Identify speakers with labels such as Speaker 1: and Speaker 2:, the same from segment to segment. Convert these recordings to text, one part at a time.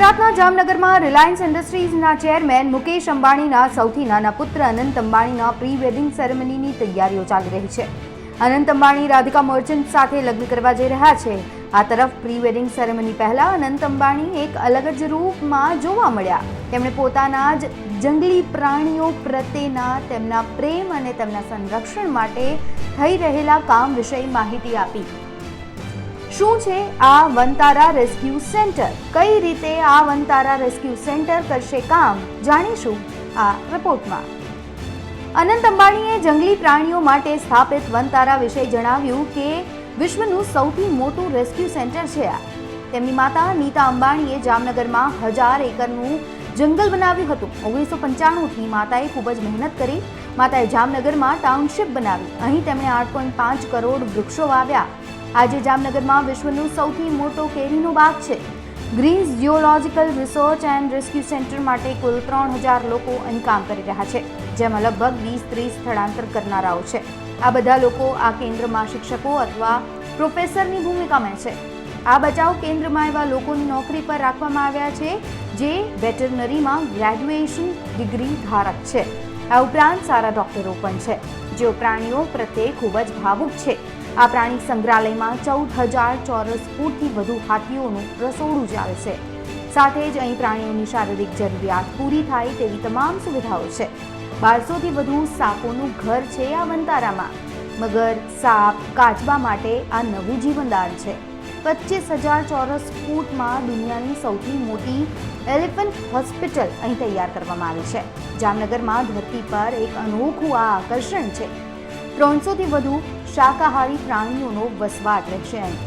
Speaker 1: ગુજરાતના જામનગરમાં રિલાયન્સ ઇન્ડસ્ટ્રીઝના ચેરમેન મુકેશ અંબાણીના સૌથી નાના પુત્ર અનંત અંબાણીના પ્રી વેડિંગ સેરેમનીની તૈયારીઓ ચાલી રહી છે. અનંત અંબાણી રાધિકા મર્ચન્ટ સાથે લગ્ન કરવા જઈ રહ્યા છે. આ તરફ પ્રી વેડિંગ સેરેમની પહેલા અનંત અંબાણી એક અલગ જ રૂપમાં જોવા મળ્યા. તેમણે પોતાના જ જંગલી પ્રાણીઓ પ્રત્યેના તેમના પ્રેમ અને તેમના સંરક્ષણ માટે થઈ રહેલા કામ વિશે માહિતી આપી. શું છે આ વનતારા રેસ્ક્યુ સેન્ટર? કઈ રીતે આ વનતારા રેસ્ક્યુ સેન્ટર કરશે કામ? જાણીશું આ રિપોર્ટમાં. અનંત અંબાણીએ જંગલી પ્રાણીઓ માટે સ્થાપિત વનતારા વિશે જણાવ્યું કે વિશ્વનું સૌથી મોટું રેસ્ક્યુ સેન્ટર છે આ. તેમની માતા નીતા અંબાણીએ જામનગરમાં હજાર એકરનું જંગલ બનાવ્યું હતું. ઓગણીસો પંચાણુંથી માતાએ ખૂબ જ મહેનત કરી. માતાએ જામનગરમાં ટાઉનશીપ બનાવી. અહીં તેમણે આઠ પોઈન્ટ પાંચ કરોડ વૃક્ષો વાવ્યા. આજે જામનગરમાં વિશ્વનું સૌથી મોટો કેરીનો બાગ છે. Green geological research and rescue centre માટે કુલ ત્રણ હજાર લોકો અહીં કામ કરી રહ્યા છે, જેમાં લગભગ વીસ ત્રીસ સ્થળાંતર કરનારાઓ છે. આ બધા લોકો આ કેન્દ્રમાં શિક્ષકો અથવા પ્રોફેસરની ભૂમિકામાં છે. આ બચાવ કેન્દ્રમાં એવા લોકોની નોકરી પર રાખવામાં આવ્યા છે, જે વેટરનરીમાં ગ્રેજ્યુએશન ડિગ્રી ધારક છે. આ ઉપરાંત સારા ડોક્ટરો પણ છે, જેઓ પ્રાણીઓ પ્રત્યે ખૂબ જ ભાવુક છે. આ પ્રાણી સંગ્રહાલયમાં ચૌદ હજાર ચોરસ ફૂટથી વધુ હાથીઓનું રસોડું ચાલે છે. સાથે જ અહીં પ્રાણીઓની શારીરિક જરૂરિયાત પૂરી થાય તેવી તમામ સુવિધાઓ છે. બારસોથી વધુ સાપોનું ઘર છે આ વનતારામાં મગર, સાપ, કાચબા માટે આ નવું જીવનદાન છે. પચીસ હજાર ચોરસ ફૂટમાં દુનિયાની સૌથી મોટી એલિફન્ટ હોસ્પિટલ અહીં તૈયાર કરવામાં આવી છે. જામનગરમાં ધરતી પર એક અનોખું આ આકર્ષણ છે. ત્રણસોથી વધુ શાકાહારી પ્રાણીઓનો વસવાટ રહેશે અહીં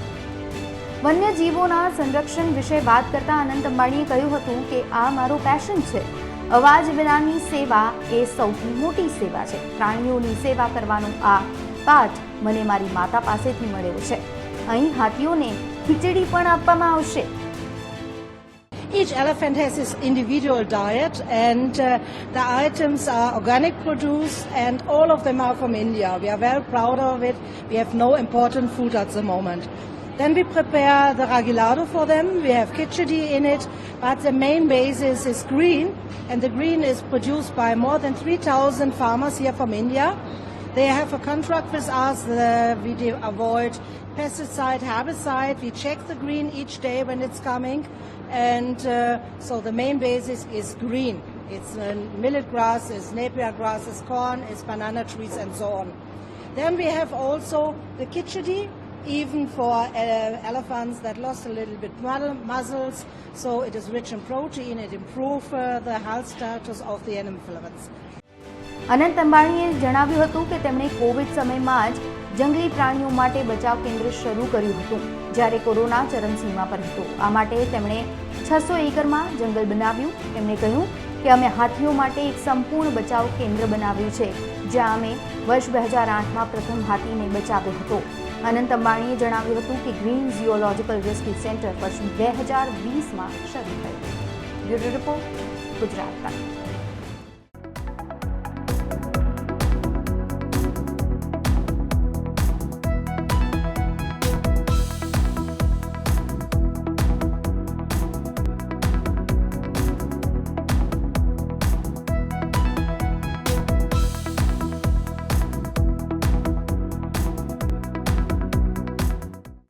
Speaker 1: વન્યજીવોના સંરક્ષણ વિશે વાત કરતા અનંત અંબાણીએ કહ્યું હતું કે આ મારો પેશન છે. અવાજ વિનાની સેવા એ સૌથી મોટી સેવા છે. પ્રાણીઓની સેવા કરવાનો આ પાઠ મને મારી માતા પાસેથી મળ્યો છે. અહીં હાથીઓને ખીચડી પણ આપવામાં આવશે.
Speaker 2: Each elephant has its individual diet, and uh, the items are organic produce, and all of them are from India. We are very proud of it. We have no important food at the moment. Then we prepare the ragilado for them. We have khichdi in it, but the main basis is green, and the green is produced by more than 3,000 farmers here from India. They have a contract with us. The, we avoid pesticide, herbicide. We check the green each day when it's coming. And uh, so the main basis is green. It's uh, millet grass, it's napier grass, it's corn, it's banana trees, and so on. Then we have also the khichdi, even for uh, elephants that lost a little bit mu- muscles. So it is rich in protein. It improves uh, the health status of the animal filaments.
Speaker 1: અનંત અંબાણીએ જણાવ્યું હતું કે તેમણે Covid સમયમાં જ જંગલી પ્રાણીઓ માટે બચાવ કેન્દ્ર શરૂ કર્યું હતું, જ્યારે કોરોના ચરમસીમા પર હતો. આ માટે તેમણે છસો એકરમાં જંગલ બનાવ્યું. તેમણે કહ્યું કે અમે હાથીઓ માટે એક સંપૂર્ણ બચાવ કેન્દ્ર બનાવ્યું છે, જ્યાં અમે વર્ષ બે હજાર આઠમાં પ્રથમ હાથીને બચાવ્યો હતો. અનંત અંબાણીએ જણાવ્યું હતું કે ગ્રીન ઝિયોલોજીકલ રેસ્ક્યુ સેન્ટર વર્ષ બે હજાર વીસમાં શરૂ થયું. Bureau report, Gujarat.